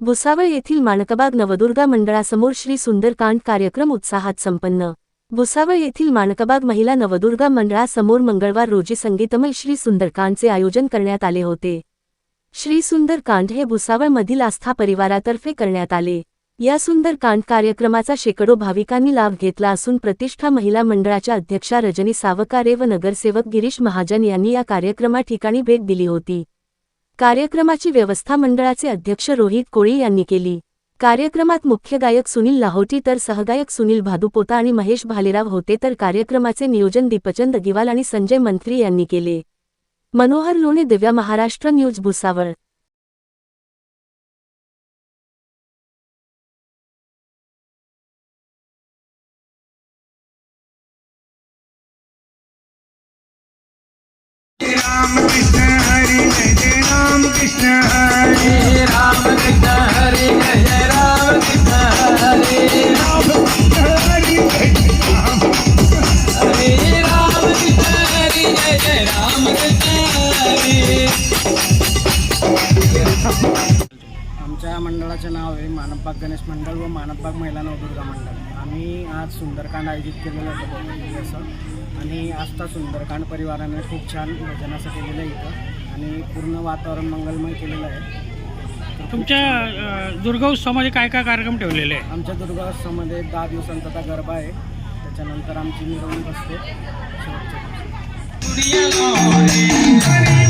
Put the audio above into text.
भुसावळ येथील माणकबाग नवदुर्गा मंडळासमोर श्री सुंदरकांड कार्यक्रम उत्साहात संपन्न. भुसावळ येथील माणकबाग महिला नवदुर्गा मंडळासमोर मंगळवार रोजी संगीतमय श्री सुंदरकांडचे आयोजन करण्यात आले होते. श्री सुंदरकांड हे भुसावळमधील आस्था परिवारातर्फे करण्यात आले. या सुंदरकांड कार्यक्रमाचा शेकडो भाविकांनी लाभ घेतला असून प्रतिष्ठा महिला मंडळाच्या अध्यक्षा रजनी सावकारे व नगरसेवक गिरीश महाजन यांनी या कार्यक्रमा ठिकाणी भेट दिली होती. कार्यक्रमाची व्यवस्था मंडळाचे अध्यक्ष रोहित कोळी यांनी केली. कार्यक्रमात मुख्य गायक सुनील लाहोटी तर सहगायक सुनील भादुपोता आणि महेश भालेराव होते तर कार्यक्रमाचे नियोजन दीपचंद अगिवाल आणि संजय मंत्री यांनी केले. मनोहर लोणे दिव्या महाराष्ट्र न्यूज भुसावळ. राम कृष्ण हरी जय राम. कृष्ण। हरे राम कृष्ण हरे राम कृष्ण हरे राम कृष्ण हरे राम कृष्ण हरे जय राम कृष्ण हरे आमच्या मंडळाचे नाव आहे मानवबाग गणेश मंडळ व मानवबाग महिला नवदुर्गा मंडळ. आम्ही आज सुंदरकांड आयोजित केलेलं होतं असं. आणि आजचा सुंदरकांड परिवाराने खूप छान भजनासाठी केलं केलेलं आहे इथं. आणि पूर्ण वातावरण मंगलमय केलेलं आहे. तुमच्या अ, दुर्गा उत्सवामध्ये काय काय कार्यक्रम ठेवलेले आहे आमच्या दुर्गोत्सवामध्ये दहा दिवसांचा आता गरबा आहे. त्याच्यानंतर आमची मिरवणूक असते. शेवटच्या दिवशी